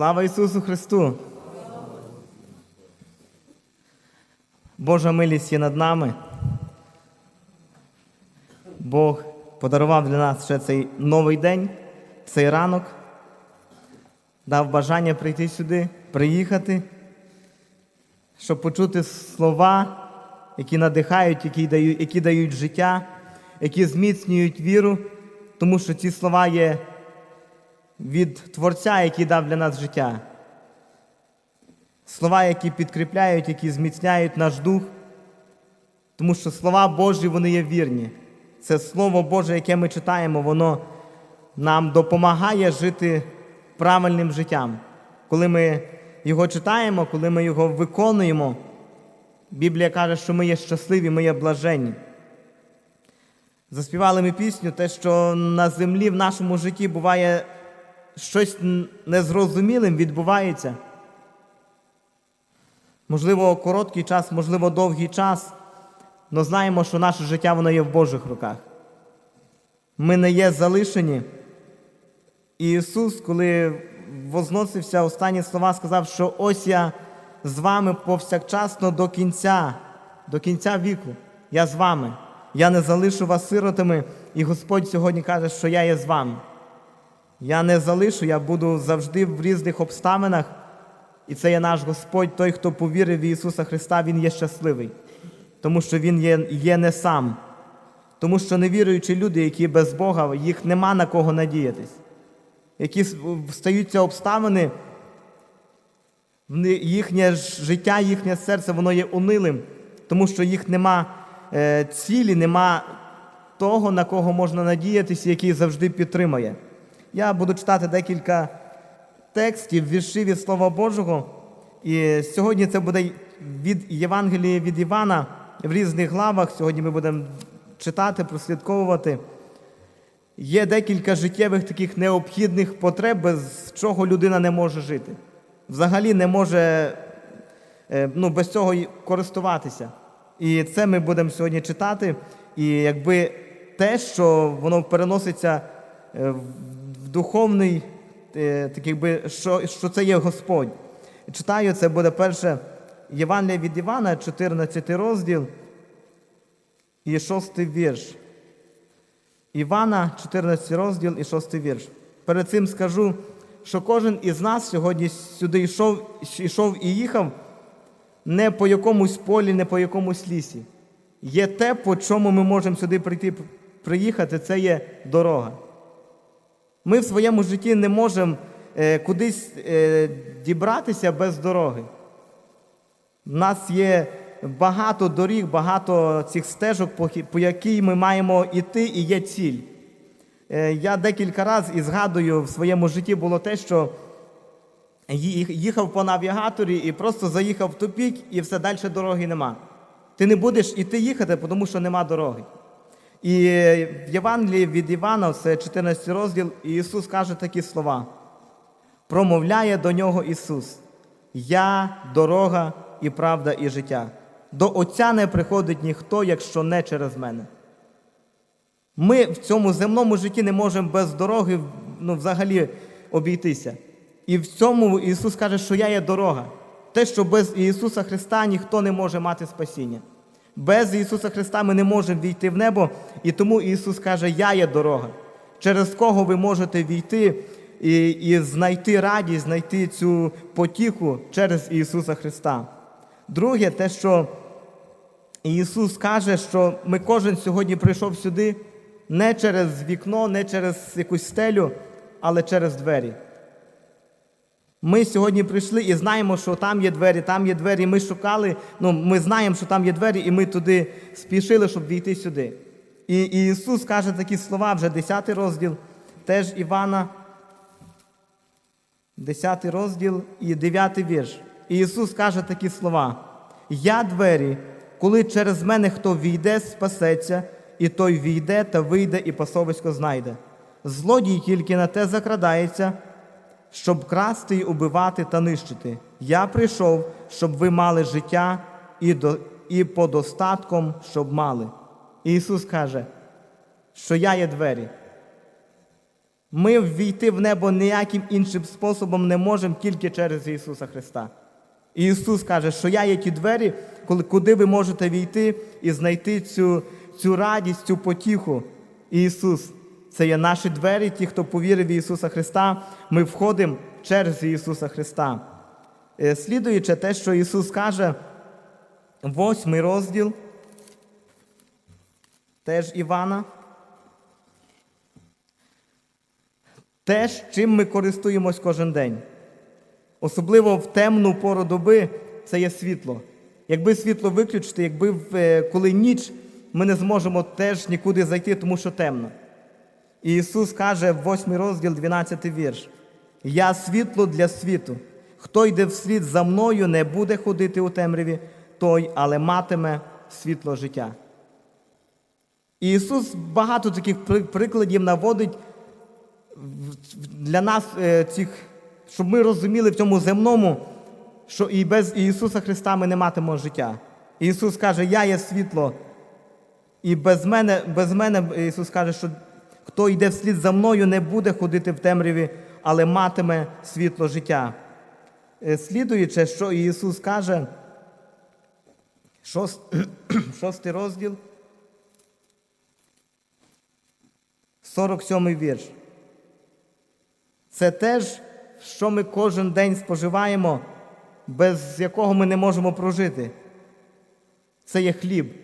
Слава Ісусу Христу! Божа милість є над нами. Бог подарував для нас ще цей новий день, цей ранок, дав бажання прийти сюди, приїхати, щоб почути слова, які надихають, які дають, які дають життя, які зміцнюють віру, тому що ці слова є від Творця, який дав для нас життя. Слова, які підкріпляють, які зміцняють наш дух, тому що слова Божі вони є вірні. Це Слово Боже, яке ми читаємо, воно нам допомагає жити правильним життям. Коли ми його читаємо, коли ми його виконуємо, Біблія каже, що ми є щасливі, ми є блаженні. Заспівали ми пісню, те, що на землі в нашому житті буває щось незрозумілим відбувається. Можливо, короткий час, можливо, довгий час, але знаємо, що наше життя воно є в Божих руках. Ми не є залишені. І Ісус, коли возносився останні слова, сказав, що ось я з вами повсякчасно до кінця, до кінця віку. Я з вами. Я не залишу вас сиротами, і Господь сьогодні каже, що я є з вами. Я не залишу, я буду завжди в різних обставинах. І це є наш Господь, той, хто повірив в Ісуса Христа, Він є щасливий, тому що Він є, є не сам. Тому що невіруючі люди, які без Бога, їх нема на кого надіятись. Які стаються обставини, їхнє життя, їхнє серце, воно є унилим, тому що їх нема е, цілі, нема того, на кого можна надіятися, який завжди підтримає. Я буду читати декілька текстів, віршів від Слова Божого. І сьогодні це буде від Євангелія від Івана в різних главах. Сьогодні ми будемо читати, прослідковувати. Є декілька життєвих таких необхідних потреб, без чого людина не може жити. Взагалі не може ну, без цього користуватися. І це ми будемо сьогодні читати. І якби те, що воно переноситься в духовний, так якби, що, що це є Господь. Читаю, це буде перше Євангелія від Івана, 14 розділ і 6 вірш. Івана, 14 розділ і 6 вірш. Перед цим скажу, що кожен із нас сьогодні сюди йшов, йшов і їхав не по якомусь полі, не по якомусь лісі. Є те, по чому ми можемо сюди прийти, приїхати, це є дорога. Ми в своєму житті не можемо е, кудись е, дібратися без дороги. У нас є багато доріг, багато цих стежок, по, якій ми маємо йти, і є ціль. Е, я декілька разів і згадую, в своєму житті було те, що їхав по навігаторі і просто заїхав в тупік, і все далі дороги нема. Ти не будеш іти їхати, тому що нема дороги. І в Євангелії від Івана, це 14 розділ, Ісус каже такі слова. Промовляє до нього Ісус: Я дорога і правда, і життя. До Отця не приходить ніхто, якщо не через мене. Ми в цьому земному житті не можемо без дороги ну, взагалі обійтися. І в цьому Ісус каже, що я є дорога. Те, що без Ісуса Христа ніхто не може мати спасіння. Без Ісуса Христа ми не можемо війти в небо, і тому Ісус каже, Я є дорога, через кого ви можете війти і і знайти радість, знайти цю потіху через Ісуса Христа. Друге, те, що Ісус каже, що ми кожен сьогодні прийшов сюди не через вікно, не через якусь стелю, але через двері. Ми сьогодні прийшли і знаємо, що там є двері, там є двері. Ми шукали, ну ми знаємо, що там є двері, і ми туди спішили, щоб війти сюди. І, і Ісус каже такі слова, вже 10 розділ, теж Івана, 10 розділ і 9 вірш. І Ісус каже такі слова: Я двері, коли через мене хто війде, спасеться, і той війде та вийде, і пасовисько знайде. Злодій тільки на те закрадається щоб красти і убивати та нищити. Я прийшов, щоб ви мали життя і до, і по достатком, щоб мали. Ісус каже, що я є двері. Ми ввійти в небо ніяким іншим способом не можемо тільки через Ісуса Христа. І Ісус каже, що я є ті двері, куди ви можете війти і знайти цю, цю радість, цю потіху. І Ісус, це є наші двері, ті, хто повірив в Ісуса Христа, ми входимо через Ісуса Христа. Е, Слідуючи те, що Ісус каже, восьмий розділ, теж Івана. Теж, чим ми користуємось кожен день. Особливо в темну пору доби це є світло. Якби світло виключити, якби е, коли ніч, ми не зможемо теж нікуди зайти, тому що темно. І Ісус каже в 8 розділ, 12 вірш: Я світло для світу. Хто йде вслід за мною, не буде ходити у темряві, той, але матиме світло життя. І Ісус багато таких прикладів наводить для нас, е, цих, щоб ми розуміли в цьому земному, що і без Ісуса Христа ми не матимемо життя. І Ісус каже, Я є світло. І без мене, без мене Ісус каже, що хто йде вслід за мною, не буде ходити в темряві, але матиме світло життя. Е, Слідуючи, що Ісус каже, шост, шостий розділ, 47 вірш. Це теж, що ми кожен день споживаємо, без якого ми не можемо прожити. Це є хліб.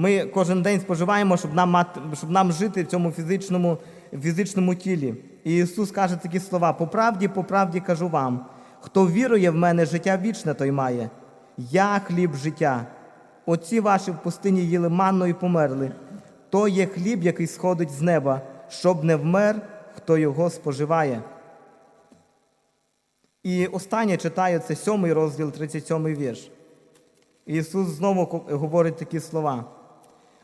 Ми кожен день споживаємо, щоб нам, мати, щоб нам жити в цьому фізичному, фізичному тілі. І Ісус каже такі слова: по правді, по правді кажу вам, хто вірує в мене, життя вічне, той має. Я хліб життя. Отці ваші в пустині їли манну і померли. То є хліб, який сходить з неба, щоб не вмер, хто його споживає. І останнє читаю це сьомий розділ, 37 вірш. Ісус знову говорить такі слова.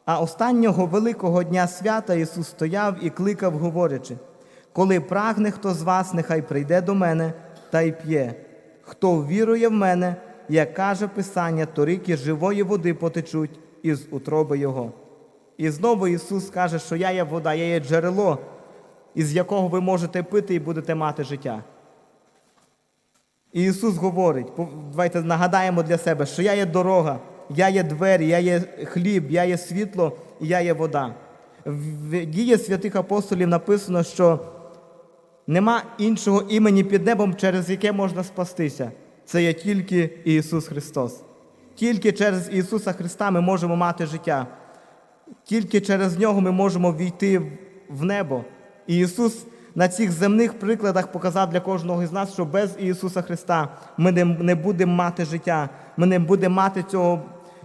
А останнього великого дня свята Ісус стояв і кликав, говорячи: Коли прагне хто з вас, нехай прийде до мене та й п'є. Хто вірує в мене, як каже Писання, то ріки живої води потечуть із утроби Його. І знову Ісус каже, що я є вода, я є джерело, із якого ви можете пити і будете мати життя. І Ісус говорить, давайте нагадаємо для себе, що я є дорога, я є двері, я є хліб, я є світло я є вода. В дії святих апостолів написано, що нема іншого імені під небом, через яке можна спастися. Це є тільки Ісус Христос. Тільки через Ісуса Христа ми можемо мати життя. Тільки через нього ми можемо війти в- небо. І Ісус на цих земних прикладах показав для кожного із нас, що без Ісуса Христа ми не будемо мати життя, ми не будемо мати цього,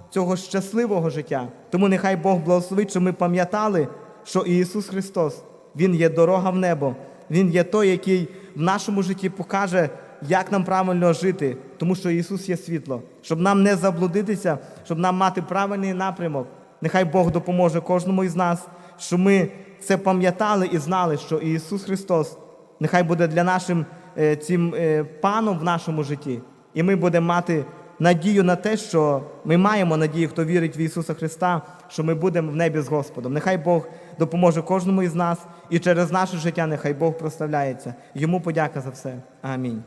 цього щасливого життя. Тому нехай Бог благословить, щоб ми пам'ятали, що Ісус Христос, Він є дорога в небо, Він є той, який в нашому житті покаже, як нам правильно жити, тому що Ісус є світло, щоб нам не заблудитися, щоб нам мати правильний напрямок. Нехай Бог допоможе кожному із нас, щоб ми це пам'ятали і знали, що Ісус Христос нехай буде для нашим е, цим е, паном в нашому житті. І ми будемо мати надію на те, що ми маємо надію, хто вірить в Ісуса Христа, що ми будемо в небі з Господом. Нехай Бог допоможе кожному із нас, і через наше життя нехай Бог проставляється. Йому подяка за все. Амінь.